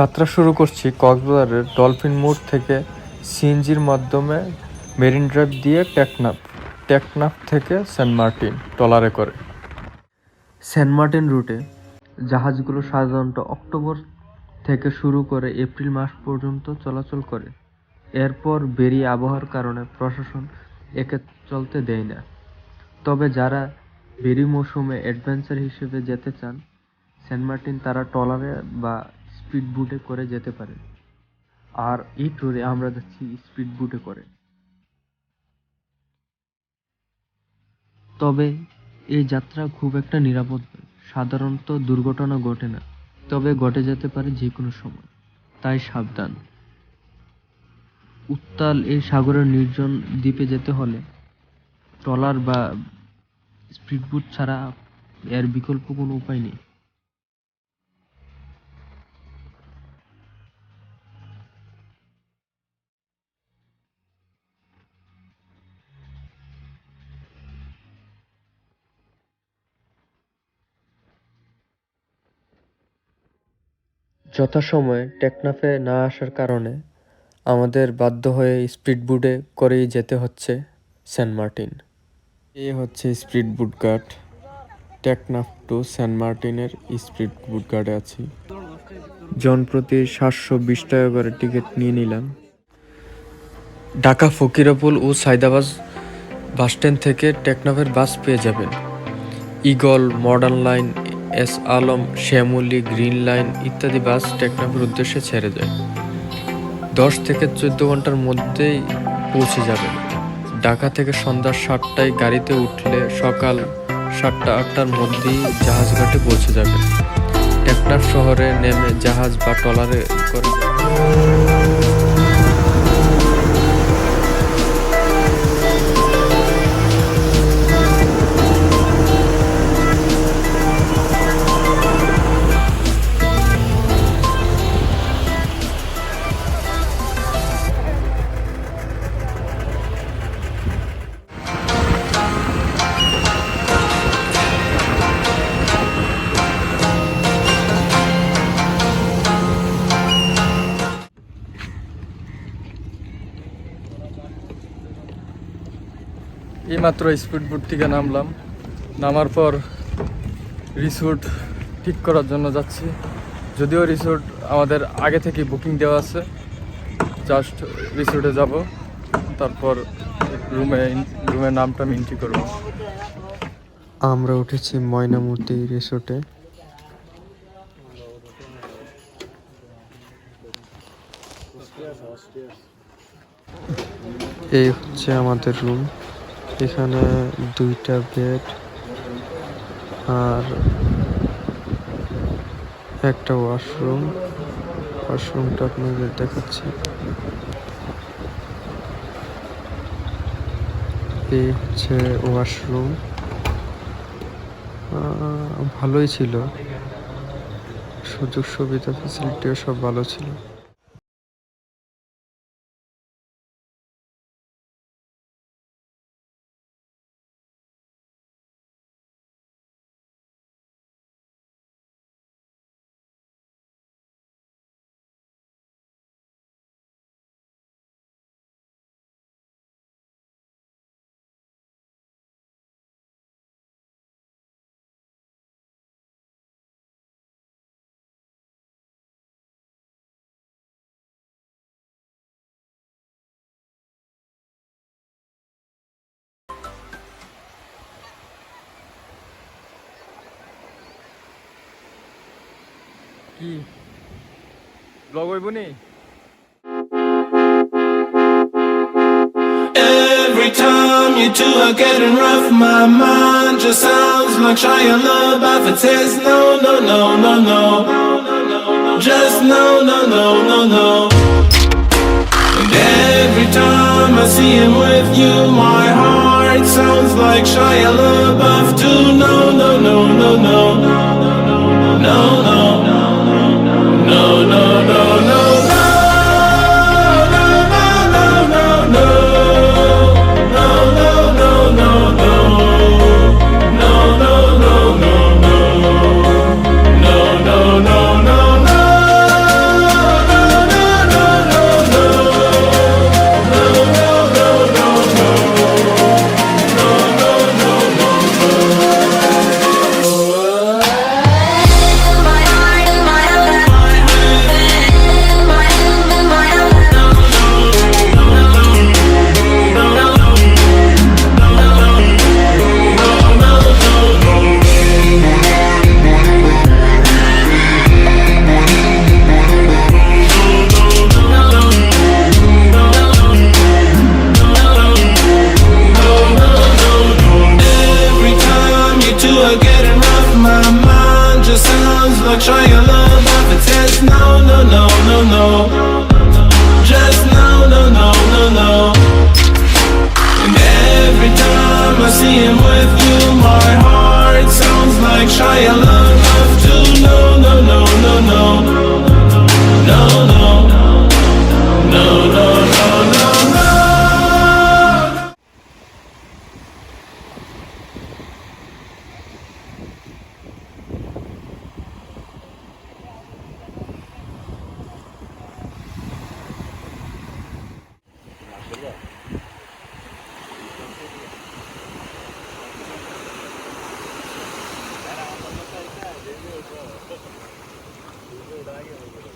যাত্রা শুরু করছি কক্সবাজারের ডলফিন মোড় থেকে সিএনজির মাধ্যমে মেরিন ড্রাইভ দিয়ে টেকনাফ টেকনাফ থেকে সেন্ট মার্টিন ট্রলারে করে। সেন্ট মার্টিন রুটে জাহাজগুলো সাধারণত অক্টোবর থেকে শুরু করে এপ্রিল মাস পর্যন্ত চলাচল করে। এরপর বেরিয়ে আবহাওয়ার কারণে প্রশাসন একে চলতে দেয় না। তবে যারা বেরি মৌসুমে অ্যাডভেঞ্চার হিসেবে যেতে চান, সেন্ট মার্টিন তারা ট্রলারে বা স্পিড বুটে করে যেতে পারে। আর এই ট্যুরে আমরা যাচ্ছি স্পিড বুটে করে। তবে এই যাত্রা খুব একটা নিরাপদ সাধারণত দুর্ঘটনা ঘটে না, তবে ঘটে যেতে পারে যে কোনো সময়। তাই সাবধান। উত্তাল এই সাগরের নির্জন দ্বীপে যেতে হলে ট্রলার বা স্পিডবোট ছাড়া এর বিকল্প কোনো উপায় নেই। যথাসময়ে টেকনাফে না আসার কারণে আমাদের বাধ্য হয়ে স্পিডবোটে করেই যেতে হচ্ছে সেন্ট মার্টিন। এই হচ্ছে speedboat guard Teknaf to Saint মার্টিনের স্পিডবোট গার্ডে আছি। জনপ্রতি সাতশো বিশ টাকা করে টিকিট নিয়ে নিলাম। ঢাকা ফকিরাপুল ও সাইদাবাজ বাসস্ট্যান্ড থেকে টেকনাফের বাস পেয়ে যাবেন। Eagle modern line S Alam, Shyamoli, green line ইত্যাদি বাস টেকনাফের উদ্দেশ্যে ছেড়ে যায় দশ থেকে চোদ্দ ঘণ্টার মধ্যেই পৌঁছে যাবে। ঢাকা থেকে সন্ধ্যা সাতটায় গাড়িতে উঠলে সকাল সাতটা, আটটার মধ্যেই জাহাজ ঘাটে পৌঁছে যাবে। টেকনাফ শহরে নেমে জাহাজ বা ট্রলারে করে এইমাত্র স্পিডবোট থেকে নামলাম। নামার পর রিসোর্ট ঠিক করার জন্য যাচ্ছি। যদিও রিসোর্ট আমাদের আগে থেকে বুকিং দেওয়া আছে। জাস্ট রিসোর্টে যাব। তারপর রুমে রুমের নামটা এন্ট্রি করব। আমরা উঠেছি ময়নামতি রিসোর্টে এই হচ্ছে আমাদের রুম এখানে দুইটা বেড আর একটা ওয়াশরুম ওয়াশরুমটা আপনাদের দেখাচ্ছি। এই হচ্ছে ওয়াশরুম ভালোই ছিল। সুযোগ সুবিধা ফেসিলিটিও সব ভালো ছিল। কি ব্লগ হইব নি Every time you two are getting rough, my mind just sounds like Shia LaBeouf. It says no, no, no, no, no, just no, no, no, no, no. And every time I see him with you, my heart sounds like Shia LaBeouf too. No, no, no, no, no, no, no, ಇದಾಗಿ ಹೋಗಿದೆ